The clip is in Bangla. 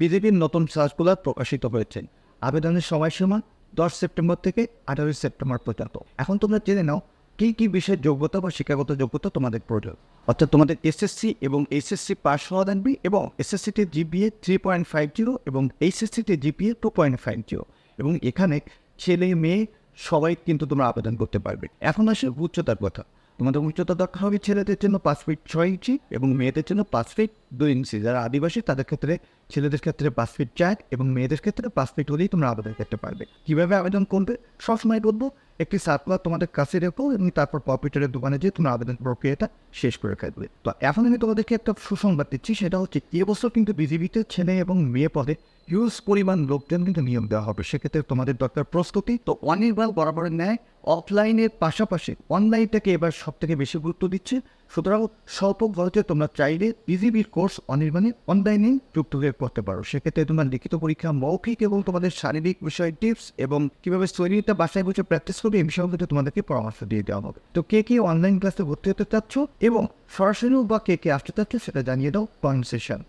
বিজেপির নতুন সার্কুলার প্রকাশিত হয়েছে। আবেদনের সময়সীমা দশ সেপ্টেম্বর থেকে আঠারোই সেপ্টেম্বর পর্যন্ত। এখন তোমরা জেনে নাও, কী কী বিষয়ের যোগ্যতা বা শিক্ষাগত যোগ্যতা তোমাদের প্রয়োজন। অর্থাৎ তোমাদের এসএসসি এবং এইচএসসি পাস হওয়া লাগবে এবং এসএসসিতে GPA three point five zero এবং এইচএসসিতে GPA two point five zero এবং এখানে ছেলে, মেয়ে সবাই কিন্তু তোমরা আবেদন করতে পারবে। এখন আসে উচ্চতার কথা। তোমাদের উচ্চতা দরকার হবে ছেলেদের জন্য পাঁচ ফিট ছয় ইঞ্চি এবং মেয়েদের জন্য পাঁচ ফিট দুই ইঞ্চি যারা আদিবাসী, তাদের ক্ষেত্রে, ছেলেদের ক্ষেত্রে পাঁচ ফিট চার এবং মেয়েদের ক্ষেত্রে পাঁচ ফিট হলেই তোমরা আবেদন করতে পারবে। কীভাবে আবেদন করবে? সবসময় বলব একটি সার্কুলার তোমাদের কাছে রেখো এবং তারপর কম্পিউটারের দোকানে যেয়ে তোমরা আবেদন প্রক্রিয়াটা শেষ করে খাইবে তো এখন আমি তোমাদেরকে একটা সুসংবাদ দিচ্ছি, সেটা হচ্ছে এবছর কিন্তু বিজেপিতে ছেলে এবং মেয়ে পদে হিউজ পরিমাণ লোকজন কিন্তু নিয়োগ দেওয়া হবে। সেক্ষেত্রে তোমাদের দরকার প্রস্তুতি, তো অনির্বাণ বরাবরের ন্যায় অফলাইনের পাশাপাশি অনলাইনটাকে এবার সব থেকে বেশি গুরুত্ব দিচ্ছে। সুতরাং স্বল্প খরচে তোমরা চাইলে বিজিবির কোর্স অনির্বাণে অনলাইনে যুক্ত হয়ে করতে পারো। সেক্ষেত্রে তোমার লিখিত পরীক্ষা, মৌখিক এবং তোমাদের শারীরিক বিষয়ে টিপস এবং কীভাবে শরীরটা বাসায় বসে প্র্যাকটিস করবে এই বিষয়গুলোতে তোমাদেরকে পরামর্শ দিয়ে দেওয়া হবে। তো কে কে অনলাইন ক্লাসে ভর্তি হতে চাচ্ছ এবং সরাসরি বা কে কে আসতে চাচ্ছ সেটা জানিয়ে দাও কমেন্ট সেশন